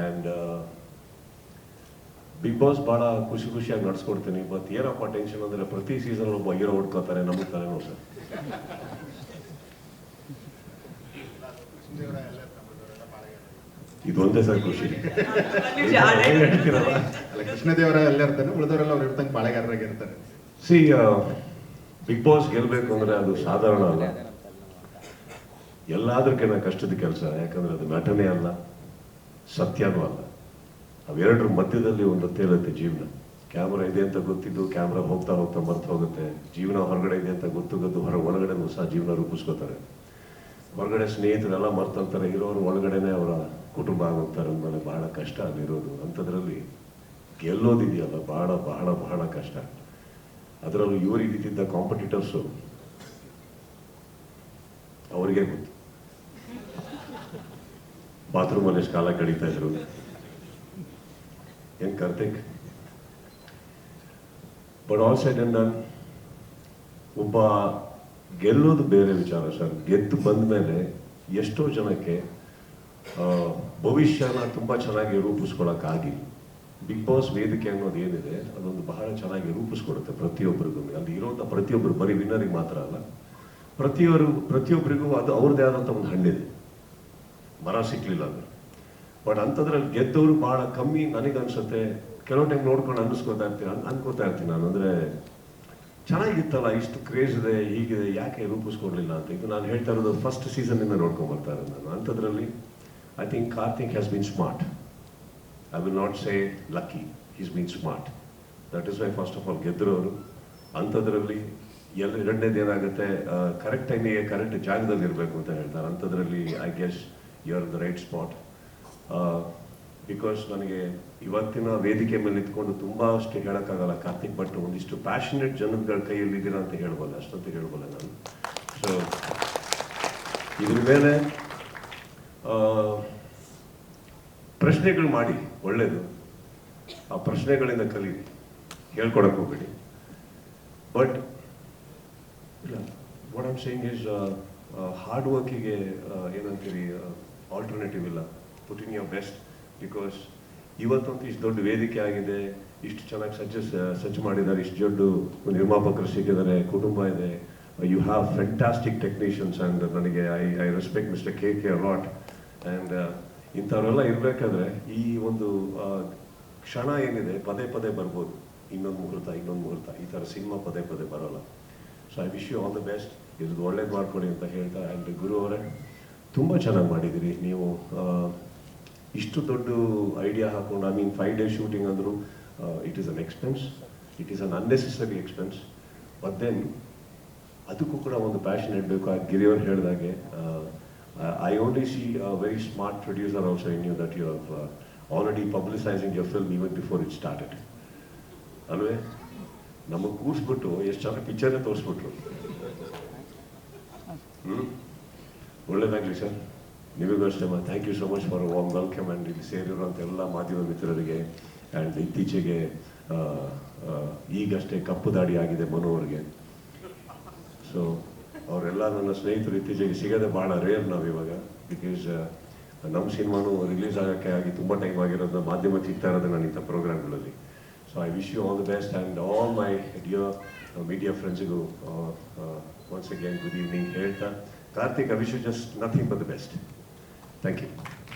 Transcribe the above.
And big boss ಭಾಳ ಖುಷಿ ಖುಷಿಯಾಗಿ ನಡೆಸ್ಕೊಡ್ತೀನಿ. ಬಟ್ ಏನಪ್ಪ ಟೆನ್ಷನ್ ಅಂದರೆ ಪ್ರತಿ ಸೀಸನ್ ಒಬ್ಬ ಹೀರೋ ಹುಡ್ಕೋತಾರೆ ನಮಗೆ ತಲೆನೋ ಸರ್. ಇದೊಂದೇ ಸರ್ ಖುಷಿ. ಕೃಷ್ಣದೇವರ ಎಲ್ಲ ಇರ್ತಾನೆ ಉಳಿದವರೆಲ್ಲ ಅವ್ರು ಇರ್ತಂಗೆ ಬಾಳೆಗಾರರಾಗಿ ಇರ್ತಾರೆ. ಸಿ ಬಿಗ್ ಬಾಸ್ ಗೆಲ್ಬೇಕು ಅಂದ್ರೆ ಅದು ಸಾಧಾರಣ ಅಲ್ಲ. ಎಲ್ಲದಕ್ಕಿಂತ ಕಷ್ಟದ ಕೆಲಸ ಯಾಕಂದ್ರೆ ಅದು ನಟನೆ ಅಲ್ಲ. ಸತ್ಯನೂ ಅಲ್ಲ. ಅವೆರಡರ ಮಧ್ಯದಲ್ಲಿ ಒಂದು ತೇಲತ್ತೆ ಜೀವನ. ಕ್ಯಾಮ್ರಾ ಇದೆ ಅಂತ ಗೊತ್ತಿದ್ದು ಕ್ಯಾಮ್ರಾ ಹೋಗ್ತಾ ಹೋಗ್ತಾ ಮರ್ತು ಹೋಗುತ್ತೆ. ಜೀವನ ಹೊರಗಡೆ ಇದೆ ಅಂತ ಗೊತ್ತು ಗೊತ್ತು ಹೊರ ಒಳಗಡೆ ಹೊಸ ಜೀವನ ರೂಪಿಸ್ಕೋತಾರೆ. ಹೊರಗಡೆ ಸ್ನೇಹಿತರೆಲ್ಲ ಮರ್ತಂತಾರೆ ಇರೋರು ಒಳಗಡೆನೆ ಅವರ ಕುಟುಂಬ ಆಗೋಗ್ತಾರೆ ಅಂದಮೇಲೆ ಬಹಳ ಕಷ್ಟ ಅಲ್ಲಿರೋದು. ಅಂಥದ್ರಲ್ಲಿ ಗೆಲ್ಲೋದಿದೆಯಲ್ಲ, ಬಹಳ ಬಹಳ ಬಹಳ ಕಷ್ಟ. ಅದರಲ್ಲೂ ಇವರಿಗೆ ಇದ್ದಿದ್ದ ಕಾಂಪಿಟೇಟರ್ಸು ಅವರಿಗೆ ಗೊತ್ತು. ಬಾತ್ರೂಮಲ್ಲಿ ಎಷ್ಟು ಕಾಲ ಕಡಿತಾ ಇದ್ರು. ಏನ್ Karthik? But all side and ಒಬ್ಬ ಗೆಲ್ಲೋದು ಬೇರೆ ವಿಚಾರ ಸರ್. ಗೆದ್ದು ಬಂದ ಮೇಲೆ ಎಷ್ಟೋ ಜನಕ್ಕೆ ಭವಿಷ್ಯನ ತುಂಬಾ ಚೆನ್ನಾಗಿ ರೂಪಿಸ್ಕೊಳಕ್ಕಾಗಿಲ್ಲ ಬಿಗ್ ಬಾಸ್ ವೇದಿಕೆ ಅನ್ನೋದು ಏನಿದೆ, ಅದೊಂದು ಬಹಳ ಚೆನ್ನಾಗಿ ರೂಪಿಸ್ಕೊಡುತ್ತೆ ಪ್ರತಿಯೊಬ್ಬರಿಗೂ. ಅಲ್ಲಿ ಇರೋಂಥ ಪ್ರತಿಯೊಬ್ಬರು ಬರೀ ವಿನ್ನರಿಗೆ ಮಾತ್ರ ಅಲ್ಲ ಪ್ರತಿಯೊರು ಪ್ರತಿಯೊಬ್ಬರಿಗೂ ಅದು ಅವ್ರದ್ದೇ ಆದಂಥ ಒಂದು ಹಣ್ಣಿದೆ. ಮರ ಸಿಕ್ಕಲಿಲ್ಲ ಅದು. ಬಟ್ ಅಂಥದ್ರಲ್ಲಿ ಗೆದ್ದವರು ಬಹಳ ಕಮ್ಮಿ ನನಗನ್ಸುತ್ತೆ ಕೆಲವು ಟೈಮ್ ನೋಡ್ಕೊಂಡು ಅನ್ನಿಸ್ಕೊತಾ ಇರ್ತೀನಿ ಅನ್- ಅನ್ಕೋತಾ ಇರ್ತೀನಿ ನಾನು. ಅಂದರೆ ಚೆನ್ನಾಗಿತ್ತಲ್ಲ, ಇಷ್ಟು ಕ್ರೇಜ್ ಇದೆ, ಹೀಗಿದೆ, ಯಾಕೆ ರೂಪಿಸ್ಕೊಡ್ಲಿಲ್ಲ ಅಂತ. ಇದು ನಾನು ಹೇಳ್ತಾ ಇರೋದು ಫಸ್ಟ್ ಸೀಸನ್ನಿಂದ ನೋಡ್ಕೊಂಡು ಬರ್ತಾ ಇರೋದು ನಾನು. ಅಂಥದ್ರಲ್ಲಿ I think Karthik has been smart I will not say lucky is been smart that is why first of all ಗೆದ್ದರವರು ಅಂಥದ್ರಲ್ಲಿ ಎಲ್ಲ ಎರಡನೇದು ಏನಾಗುತ್ತೆ ಕರೆಕ್ಟ್ ಟೈಮಿಗೆ ಕರೆಕ್ಟ್ ಜಾಗದಲ್ಲಿ ಇರಬೇಕು ಅಂತ ಹೇಳ್ತಾರೆ. ಅಂಥದ್ರಲ್ಲಿ I guess you are the right spot because ನನಗೆ ಇವತ್ತಿನ ವೇದಿಕೆ ಮೇಲೆ ನಿಂತ್ಕೊಂಡು ತುಂಬ ಅಷ್ಟು ಹೇಳೋಕ್ಕಾಗಲ್ಲ ಕಾರ್ತಿಕ್ ಭಟ್ ಒಂದಿಷ್ಟು ಪ್ಯಾಷನೇಟ್ ಜನಗಳ ಕೈಯಲ್ಲಿ ಅಂತ ಹೇಳ್ಬಲ್ಲ ಅಷ್ಟಂತ ಹೇಳ್ಬಲ್ಲ ನಾನು? ಸೊ ಇದ್ರ ಮೇಲೆ ಪ್ರಶ್ನೆಗಳು ಮಾಡಿ ಒಳ್ಳೆಯದು ಆ ಪ್ರಶ್ನೆಗಳಿಂದ ಕಲೀರಿ ಹೇಳ್ಕೊಡಕ್ಕೆ ಹೋಗ್ಬೇಡಿ. ಬಟ್ ಇಲ್ಲ what am saying is hard ವರ್ಕಿಗೆ ಏನಂತೀರಿ ಆಲ್ಟರ್ನೇಟಿವ್ ಇಲ್ಲ. Put in your best because ಇವತ್ತಂತೂ ಇಷ್ಟು ದೊಡ್ಡ ವೇದಿಕೆ ಆಗಿದೆ. ಇಷ್ಟು ಚೆನ್ನಾಗಿ ಸಜ್ಜ ಸಜ್ಜು ಮಾಡಿದ್ದಾರೆ. ಇಷ್ಟು ದೊಡ್ಡ ನಿರ್ಮಾಪಕರು ಸಿಕ್ಕಿದ್ದಾರೆ. ಕುಟುಂಬ ಇದೆ. You have fantastic technicians and ನನಗೆ I I respect mister K K a lot and ಇಂಥವರೆಲ್ಲ ಇರಬೇಕಾದ್ರೆ ಈ ಒಂದು ಕ್ಷಣ ಏನಿದೆ, ಪದೇ ಪದೇ ಬರ್ಬೋದು. ಇನ್ನೊಂದು ಮುಹೂರ್ತ ಇನ್ನೊಂದು ಮುಹೂರ್ತ. ಈ ಥರ ಸಿನಿಮಾ ಪದೇ ಪದೇ ಬರೋಲ್ಲ. So I wish you all the best ಇದು ಒಳ್ಳೇದು ಮಾಡ್ಕೊಡಿ ಅಂತ ಹೇಳ್ತಾ ಆ್ಯಂಡ್ ಗುರು ಅವರೇ ತುಂಬ ಚೆನ್ನಾಗಿ ಮಾಡಿದ್ದೀರಿ ನೀವು ಇಷ್ಟು ದೊಡ್ಡ ಐಡಿಯಾ ಹಾಕೊಂಡು I mean five day shooting ಅಂದರೂ it is an expense it is an unnecessary expense but then ಅದಕ್ಕೂ ಕೂಡ ಒಂದು ಪ್ಯಾಷನ್ ಇಡಬೇಕು ಆ ಗಿರಿಯವ್ರು ಹೇಳಿದಾಗೆ I only see very smart producer also in you that you have already publicising your film even before it started ಅಲ್ವೇ? ನಮಗೆ ಕೂರಿಸ್ಬಿಟ್ಟು, ಎಷ್ಟು ಚೆನ್ನಾಗಿ ಪಿಕ್ಚರೇ ತೋರಿಸ್ಬಿಟ್ರು. ಹ್ಮ್? ಒಳ್ಳೇದಾಗ್ಲಿ ಸರ್. ನಿಮಗೂ ಅಷ್ಟೇ thank you so much for warm welcome and ಇಲ್ಲಿ ಸೇರಿರುವಂಥ ಎಲ್ಲ ಮಾಧ್ಯಮ ಮಿತ್ರರಿಗೆ ಆ್ಯಂಡ್ ಇತ್ತೀಚೆಗೆ ಈಗಷ್ಟೇ ಕಪ್ಪು ದಾಡಿ ಆಗಿದೆ ಮನು ಅವ್ರಿಗೆ. ಸೊ ಅವರೆಲ್ಲ ನನ್ನ ಸ್ನೇಹಿತರು ಇತ್ತೀಚೆಗೆ ಸಿಗೋದೇ ಭಾಳ ರೇರ್ ನಾವು ಇವಾಗ. ಬಿಕಾಸ್ ನಮ್ಮ ಸಿನಿಮಾನು ರಿಲೀಸ್ ಆಗೋಕ್ಕೆ ಆಗಿ ತುಂಬ ಟೈಮ್ ಆಗಿರೋದು ಮಾಧ್ಯಮ ಸಿಗ್ತಾ ಇರೋದು ನಾನು ಇಂಥ ಪ್ರೋಗ್ರಾಮ್ಗಳಲ್ಲಿ. So I wish you all the best and all my dear media ಫ್ರೆಂಡ್ಸಿಗೂ once again good evening ಹೇಳ್ತಾ Karthik, I wish you just nothing but the best. Thank you.